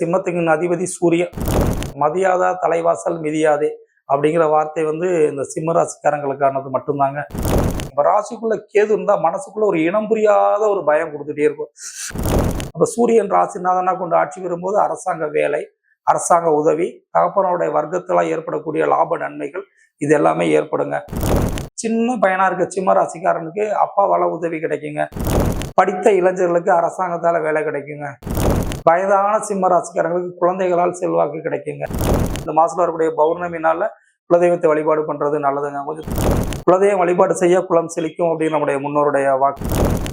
சிம்மத்துக்கு அதிபதி சூரியன். மதியாதா தலைவாசல் மிதியாதே அப்படிங்கிற வார்த்தை வந்து இந்த சிம்ம ராசிக்காரங்களுக்கானது மட்டும்தாங்க. இப்போ ராசிக்குள்ள கேது இருந்தால் மனசுக்குள்ள ஒரு இனம் புரியாத ஒரு பயம் கொடுத்துட்டே இருக்கும். அப்போ சூரியன் ராசிநாதனா கொண்டு ஆட்சி பெறும்போது அரசாங்க வேலை அரசாங்க உதவி தகப்பனுடைய வர்க்கத்துல ஏற்படக்கூடிய லாப நன்மைகள் இது எல்லாமே ஏற்படுங்க. சின்ன பயனாக இருக்க சிம்ம ராசிக்காரனுக்கு அப்பாவால உதவி கிடைக்குங்க. படித்த இளைஞர்களுக்கு அரசாங்கத்தால் வேலை கிடைக்குங்க. வயதான சிம்ம ராசிக்காரங்களுக்கு குழந்தைகளால் செல்வாக்கு கிடைக்குங்க. இந்த மாசத்துல வரக்கூடிய பௌர்ணமினால குலதெய்வத்தை வழிபாடு பண்றது நல்லதுங்க. கொஞ்சம் குலதெய்வம் வழிபாடு செய்ய குலம் செழிக்கும் அப்படின்னு நம்முடைய முன்னோருடைய வாக்கு.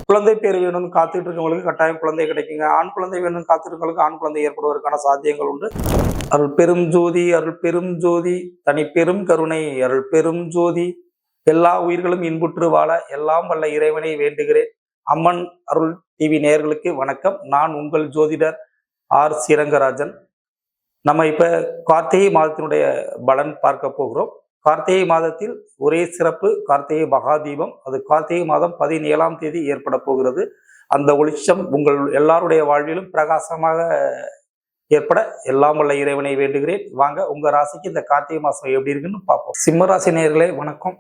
குழந்தை பேர் வேணும்னு காத்துட்டு இருக்கவங்களுக்கு கட்டாயம் குழந்தை கிடைக்குங்க. ஆண் குழந்தை வேணும்னு காத்துட்டு ஆண் குழந்தை ஏற்படுவதற்கான சாத்தியங்கள் உண்டு. அருள் பெரும் ஜோதி அருள் பெரும் ஜோதி தனி பெரும் கருணை அருள் பெரும் ஜோதி. எல்லா உயிர்களும் இன்புற்று வாழ எல்லாம் வல்ல இறைவனை வேண்டுகிறேன். அம்மன் அருள் டிவி நேயர்களுக்கு வணக்கம். நான் உங்கள் ஜோதிடர் ஆர். ஸ்ரீரங்கராஜன் நம்ம இப்ப கார்த்திகை மாதத்தினுடைய பலன் பார்க்க போகிறோம். கார்த்திகை மாதத்தில் ஒரே சிறப்பு கார்த்திகை மகாதீபம். அது கார்த்திகை மாதம் பதினேழாம் தேதி ஏற்பட போகிறது. அந்த ஒளிச்சம் உங்கள் எல்லாருடைய வாழ்விலும் பிரகாசமாக ஏற்பட எல்லாம் உள்ள இறைவனை வேண்டுகிறேன். வாங்க உங்க ராசிக்கு இந்த கார்த்திகை மாசம் எப்படி இருக்குன்னு பார்ப்போம். சிம்ம ராசி நேர்களே வணக்கம்.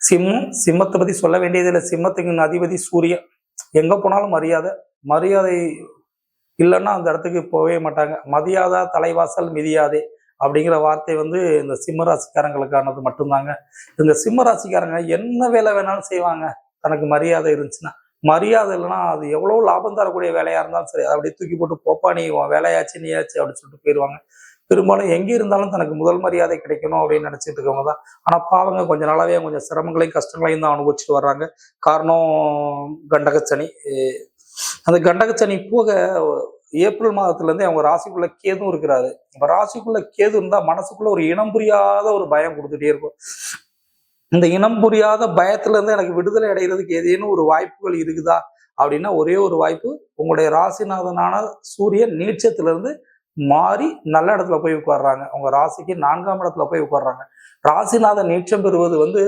சிம்மம் சிம்மத்தை பத்தி சொல்ல வேண்டியதில்லை. சிம்மத்துக்கு அதிபதி சூரியன். எங்க போனாலும் மரியாதை மரியாதை இல்லைன்னா அந்த இடத்துக்கு போகவே மாட்டாங்க. மதியாதா தலைவாசல் மிதியாதே அப்படிங்கிற வார்த்தை வந்து இந்த சிம்ம ராசிக்காரங்களுக்கானது மட்டும்தாங்க. இந்த சிம்ம ராசிக்காரங்க என்ன வேலை வேணாலும் செய்வாங்க. தனக்கு மரியாதை இருந்துச்சுன்னா. மரியாதை இல்லைன்னா அது எவ்வளோ லாபம் தரக்கூடிய வேலையாக இருந்தாலும் சரி அதை அப்படியே தூக்கி போட்டு போப்பா நீ வேலையாச்சு நீயாச்சு அப்படின்னு சொல்லிட்டு போயிடுவாங்க பெரும்பாலும் எங்கே இருந்தாலும் தனக்கு முதல் மரியாதை கிடைக்கணும் அப்படின்னு நினைச்சிட்டு இருக்கவங்க தான். ஆனா பாவங்க கொஞ்ச நாளாவே கொஞ்சம் சிரமங்களையும் கஷ்டங்களையும் தான் அனுபவிச்சுட்டு வர்றாங்க. காரணம் கண்டகச்சனி. அந்த கண்டகச்சனி போக ஏப்ரல் மாதத்துல இருந்தே அவங்க ராசிக்குள்ள கேதும் இருக்கிறாரு. இப்ப ராசிக்குள்ள கேது இருந்தா மனசுக்குள்ள ஒரு இனம் புரியாத ஒரு பயம் கொடுத்துட்டே இருக்கும். இந்த இனம் புரியாத பயத்துலேருந்து எனக்கு விடுதலை அடைகிறதுக்கு ஏதேனும் ஒரு வாய்ப்புகள் இருக்குதா? அப்படின்னா ஒரே ஒரு வாய்ப்பு உங்களுடைய ராசிநாதனான சூரியன் நீச்சத்துல இருந்து மாறி நல்ல இடத்துல போய் உட்கார்றாங்க. அவங்க ராசிக்கு நான்காம் இடத்துல போய் உட்கார்றாங்க. ராசிநாதன் நீச்சம் பெறுவது வந்து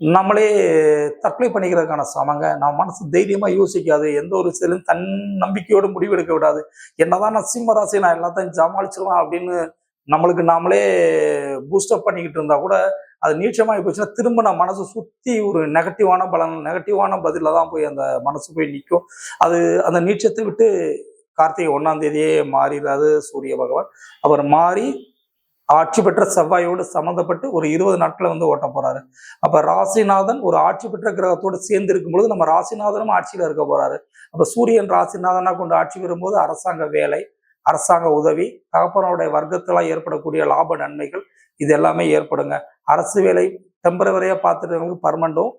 நம்மளே தற்கொலை பண்ணிக்கிறதுக்கான சமங்க. நம்ம மனசு தைரியமா யோசிக்காது. எந்த ஒரு செயலும் தன் நம்பிக்கையோடு முடிவெடுக்க விடாது. என்னதான் நான் சிம்ம ராசி நான் எல்லாத்தையும் சமாளிச்சிருவேன் அப்படின்னு நம்மளுக்கு நாமளே பூஸ்டப் பண்ணிக்கிட்டு இருந்தா கூட அது நீச்சமாகி போச்சுன்னா திரும்ப நான் மனசு சுற்றி ஒரு நெகட்டிவான பலன் நெகட்டிவான பதிலில் தான் போய் அந்த மனசு போய் நிற்கும் அது அந்த நீச்சத்தை விட்டு கார்த்திகை ஒன்றாம் தேதியே மாறிடாது சூரிய பகவான். அவர் மாறி ஆட்சி பெற்ற செவ்வாயோடு சம்மந்தப்பட்டு ஒரு இருபது நாட்களை வந்து ஓட்ட போறாரு. அப்ப ராசிநாதன் ஒரு ஆட்சி பெற்ற கிரகத்தோடு சேர்ந்து இருக்கும் பொழுது நம்ம ராசிநாதனும் ஆட்சியில இருக்க போறாரு. அப்ப சூரியன் ராசிநாதனா கொண்டு ஆட்சி வரும்போது அரசாங்க வேலை அரசாங்க உதவி தகப்பனுடைய வர்க்கத்தெல்லாம் ஏற்படக்கூடிய லாப நன்மைகள் இது எல்லாமே ஏற்படுங்க. அரசு வேலை டெம்பரவரியா பார்த்துட்டு பர்மண்டும்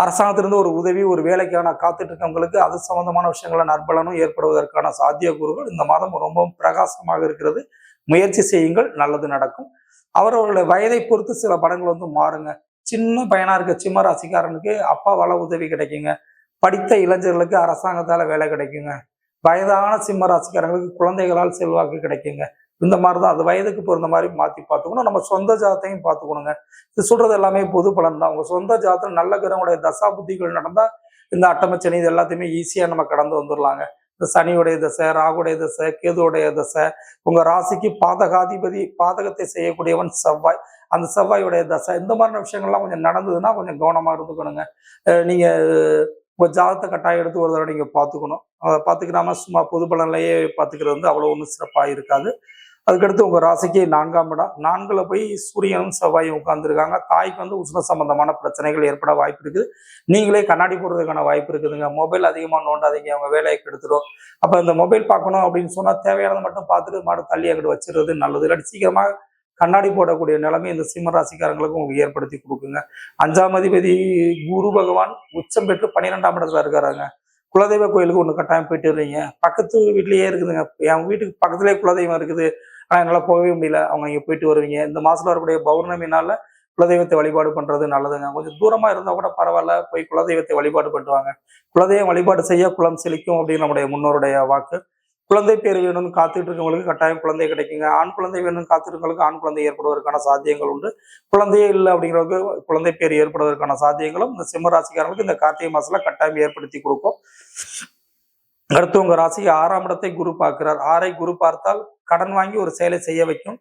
அரசாங்கத்திலிருந்து ஒரு உதவி ஒரு வேலைக்கான காத்துட்டு இருக்கவங்களுக்கு அது சம்பந்தமான விஷயங்கள நற்பலனும் ஏற்படுவதற்கான சாத்தியக்கூறுகள் இந்த மாதம் ரொம்பவும் பிரகாசமாக இருக்கிறது. முயற்சி செய்யுங்கள் நல்லது நடக்கும். அவர்களுடைய வயதை பொறுத்து சில படங்கள் வந்து மாறுங்க. சின்ன பையனா இருக்க சிம்ம ராசிக்காரனுக்கு அப்பா வள உதவி கிடைக்குங்க. படித்த இளைஞர்களுக்கு அரசாங்கத்தால வேலை கிடைக்குங்க. வயதான சிம்ம ராசிக்காரங்களுக்கு குழந்தைகளால் செல்வாக்கு கிடைக்குங்க. இந்த மாதிரி தான் அது வயதுக்கு பிறந்த மாதிரி மாற்றி பார்த்துக்கணும். நம்ம சொந்த ஜாதத்தையும் பார்த்துக்கணுங்க. இது சொல்கிறது எல்லாமே பொது பலன் தான். உங்கள் சொந்த ஜாத்தில் நல்ல கிரகங்களுடைய தசா புத்திகள் நடந்தால் இந்த அட்டமச்சனி இது எல்லாத்தையுமே ஈஸியாக நம்ம கடந்து வந்துடலாங்க இந்த சனியுடைய தசை ராகுடைய தசை கேதுவுடைய தசை உங்கள் ராசிக்கு பாதகாதிபதி பாதகத்தை செய்யக்கூடியவன் செவ்வாய். அந்த செவ்வாயுடைய தசை இந்த மாதிரியான விஷயங்கள்லாம் கொஞ்சம் நடந்ததுன்னா கொஞ்சம் கவனமாக இருந்துக்கணுங்க. நீங்கள் உங்கள் ஜாதத்தை ஜாதகத்தை கட்டாயம் எடுத்து ஒரு தடவை நீங்கள் பார்த்துக்கணும். அதை பார்த்துக்கிறாம சும்மா பொது பலன்லையே பார்த்துக்கிறது வந்து அவ்வளோ ஒன்றும் சிறப்பாக இருக்காது. அதுக்கடுத்து உங்கள் ராசிக்கு நான்காம் இடம். நான்கில் போய் சூரியனும் செவ்வாயும் உட்காந்துருக்காங்க தாய்க்கு வந்து உஷ்ண சம்பந்தமான பிரச்சனைகள் ஏற்பட வாய்ப்பு இருக்குது. நீங்களே கண்ணாடி போடுறதுக்கான வாய்ப்பு இருக்குதுங்க. மொபைல் அதிகமாக நோண்டாதீங்க. அவங்க வேலையை கெடுத்துடும் அப்போ இந்த மொபைல் பார்க்கணும் அப்படின்னு சொன்னால் தேவையானதை மட்டும் பார்த்துட்டு மாடு தள்ளி அங்கிட்டு நல்லது. இல்லாட்டி சீக்கிரமாக கண்ணாடி போடக்கூடிய நிலைமை இந்த சிம்ம ராசிக்காரங்களுக்கும் உங்களுக்கு ஏற்படுத்தி கொடுக்குங்க. அஞ்சாம் அதிபதி குரு பகவான் உச்சம் பெற்று பன்னிரெண்டாம் இடத்துல இருக்காராங்க. குலதெய்வ கோயிலுக்கு ஒன்று கட்டாயம் போயிட்டு வர்றீங்க. பக்கத்து வீட்லேயே இருக்குதுங்க. என் வீட்டுக்கு பக்கத்துலேயே குலதெய்வம் இருக்குது. ஆனால் என்னால் போகவே முடியல. அவங்க இங்கே போயிட்டு வருவீங்க. இந்த மாதத்தில் வரக்கூடிய பௌர்ணமினால குலதெய்வத்தை வழிபாடு பண்றது நல்லதுங்க. கொஞ்சம் தூரமாக இருந்தால் கூட பரவாயில்ல. போய் குலதெய்வத்தை வழிபாடு பண்ணுவாங்க. குலதெய்வம் வழிபாடு செய்ய குளம் செழிக்கும் அப்படின்னு நம்முடைய முன்னோருடைய வாக்கு. குழந்தை பேர் வேணும்னு காத்துட்டு இருக்கவங்களுக்கு கட்டாயம் குழந்தை கிடைக்குங்க. ஆண் குழந்தை வேணும்னு காத்திருக்கவங்களுக்கு ஆண் குழந்தை ஏற்படுவதற்கான சாத்தியங்கள் உண்டு. குழந்தையே இல்லை அப்படிங்கிறவங்களுக்கு குழந்தை பேர் ஏற்படுவதற்கான சாத்தியங்களும் இந்த சிம்ம ராசிக்காரங்களுக்கு இந்த கார்த்திகை மாசத்துல கட்டாயம் ஏற்படுத்தி கொடுக்கும். அடுத்து உங்க ராசிக்கு ஆறாம் இடத்தை குரு பார்க்கிறார். ஆறை குரு பார்த்தால் கடன் வாங்கி ஒரு செயலை செய்ய வைக்கும்.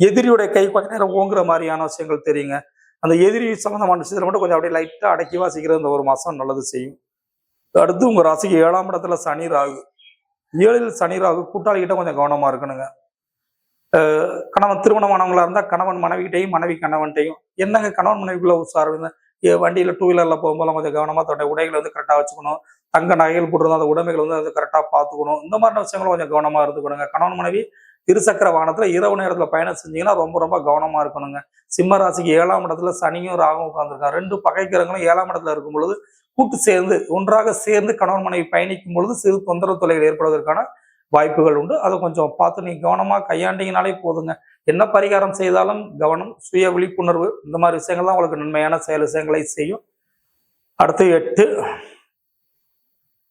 எதிரியுடைய கை கொஞ்ச நேரம் ஓங்குற மாதிரியான விஷயங்கள் தெரியுங்க. அந்த எதிரி சம்பந்தமான விஷயத்துல மட்டும் கொஞ்சம் அப்படியே லைட்டா அடக்கி வாசிக்கிறது இந்த ஒரு மாசம் நல்லது செய்யும். அடுத்து உங்க ராசிக்கு ஏழாம் இடத்துல சனி ராகு. ஏழில் சனி ராகு கூட்டாளிகிட்ட கொஞ்சம் கவனமா இருக்கணுங்க. கணவன் திருமணமானவங்களா இருந்தா கணவன் மனைவிகிட்டையும் மனைவி கணவன்கிட்டையும் என்னங்க கணவன் மனைவிக்குள்ள உசாருங்க வண்டியில டூ வீலர்ல போகும்போது கொஞ்சம் கவனமா தன்னுடைய உடைகளை வந்து கரெக்டா வச்சுக்கணும். தங்க நகைகள் போட்டிருந்தா அந்த உடைமைகள் வந்து அதை கரெக்டாக பார்த்துக்கணும். இந்த மாதிரி விஷயங்களும் கொஞ்சம் கவனமாக இருந்துக்கணுங்க. கணவன் மனைவி இருசக்கர வாகனத்தில் இரவு நேரத்தில் பயணம் செஞ்சீங்கன்னா ரொம்ப ரொம்ப கவனமாக இருக்கணுங்க. சிம்ம ராசிக்கு ஏழாம் இடத்துல சனியும் ராகும் உட்காந்துருக்காங்க ரெண்டு பகைக்கிறவங்களும் ஏழாம் இடத்துல இருக்கும் பொழுது கூட்டு சேர்ந்து ஒன்றாக சேர்ந்து கணவன் மனைவி பயணிக்கும் பொழுது சிறு தொந்தரவு தொலைகள் ஏற்படுவதற்கான வாய்ப்புகள் உண்டு. அதை கொஞ்சம் பார்த்து நீங்கள் கவனமாக கையாண்டிங்கனாலே போதுங்க. என்ன பரிகாரம் செய்தாலும் கவனம் சுய விழிப்புணர்வு இந்த மாதிரி விஷயங்கள் தான் உங்களுக்கு நன்மையான செயல் விஷயங்களை செய்யும். அடுத்து எட்டு.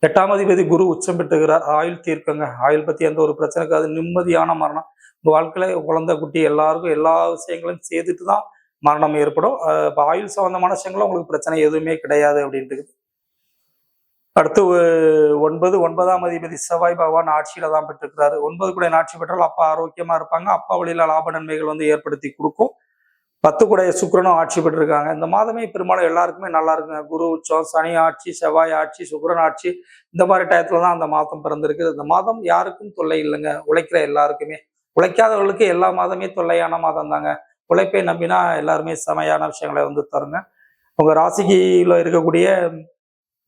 எட்டாம் அதிபதி குரு உச்சம் பெற்றுகிறார். ஆயுள் தீர்க்கங்க. ஆயுள் பத்தி எந்த ஒரு பிரச்சனைக்கு அது நிம்மதியான மரணம். உங்கள் வாழ்க்கையில குழந்தை குட்டி எல்லாருக்கும் எல்லா விஷயங்களையும் செய்துட்டு தான் மரணம் ஏற்படும். இப்போ ஆயுள் சம்பந்தமான விஷயங்களும் உங்களுக்கு பிரச்சனை எதுவுமே கிடையாது அப்படின்ட்டு அடுத்து ஒன்பது ஒன்பதாம் அதிபதி செவ்வாய் பகவான் ஆட்சியில தான் பெற்றிருக்கிறாரு. ஒன்பது கூட ஆட்சி பெற்றால் அப்பா ஆரோக்கியமா இருப்பாங்க. அப்பா வழியில லாப நன்மைகள் வந்து ஏற்படுத்தி கொடுக்கும். பத்து கூட சுக்கிரனும் ஆட்சி பெற்றிருக்காங்க. இந்த மாதமே பெரும்பாலும் எல்லாருக்குமே நல்லா இருக்குங்க குரு உச்சம் சனி ஆட்சி செவ்வாய் ஆட்சி சுக்கரன் ஆட்சி இந்த மாதிரி டயத்துல தான் அந்த மாதம் பிறந்திருக்கு இந்த மாதம் யாருக்கும் தொல்லை இல்லைங்க. உழைக்கிற எல்லாருக்குமே. உழைக்காதவர்களுக்கு எல்லா மாதமே தொல்லையான மாதம் தாங்க. உழைப்பை நம்பினா எல்லாருமே செமையான விஷயங்களை வந்து தருங்க. உங்க ராசிக்குள்ள இருக்கக்கூடிய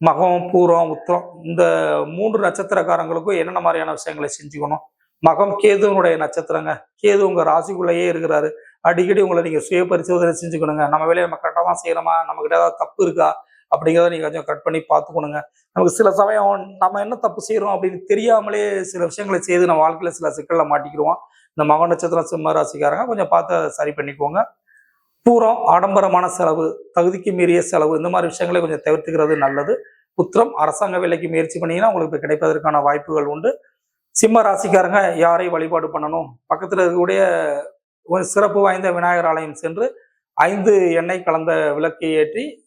மகம் பூரம் உத்திரம் இந்த மூன்று நட்சத்திரக்காரங்களுக்கும் என்னென்ன மாதிரியான விஷயங்களை செஞ்சுக்கணும்? மகம் கேதுவனுடைய நட்சத்திரங்க. கேது உங்க ராசிக்குள்ளேயே இருக்கிறாரு. அடிக்கடி உங்களை நீங்கள் சுய பரிசோதனை செஞ்சுக்கணுங்க. நம்ம வேலையை நம்ம கரெக்டாக தான் செய்யணுமா நம்மக்கிட்ட ஏதாவது தப்பு இருக்கா? அப்படிங்கிறத நீங்கள் கொஞ்சம் கட் பண்ணி பார்த்துக்கணுங்க. நமக்கு சில சமயம் நம்ம என்ன தப்பு செய்கிறோம் அப்படின்னு தெரியாமலே சில விஷயங்களை செய்து நம்ம வாழ்க்கையில் சில சிக்கலில் மாட்டிக்கிடுவோம். இந்த மக நட்சத்திரம் சிம்ம ராசிக்காரங்க கொஞ்சம் பார்த்து சரி பண்ணிக்கோங்க. பூரம் ஆடம்பரமான செலவு தகுதிக்கு மீறிய செலவு இந்த மாதிரி விஷயங்களை கொஞ்சம் தவிர்த்துக்கிறது நல்லது. புத்திரம் அரசாங்க வேலைக்கு முயற்சி பண்ணீங்கன்னா உங்களுக்கு கிடைப்பதற்கான வாய்ப்புகள் உண்டு. சிம்ம ராசிக்காரங்க யாரை வழிபாடு பண்ணணும்? பக்கத்தில் இருக்கக்கூடிய சிறப்பு வாய்ந்த விநாயகர் ஆலயம் சென்று ஐந்து எண்ணெய் கலந்த விளக்கை ஏற்றி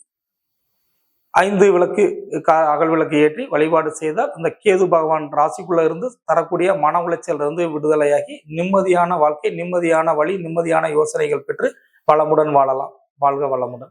ஐந்து விளக்கு க- அகல் விளக்கு ஏற்றி வழிபாடு செய்தால் அந்த கேது பகவான் ராசிக்குள்ள இருந்து தரக்கூடிய மன உளைச்சல் இருந்து விடுதலையாகி நிம்மதியான வாழ்க்கை நிம்மதியான வழி நிம்மதியான யோசனைகள் பெற்று வளமுடன் வாழலாம். வாழ்க வளமுடன்.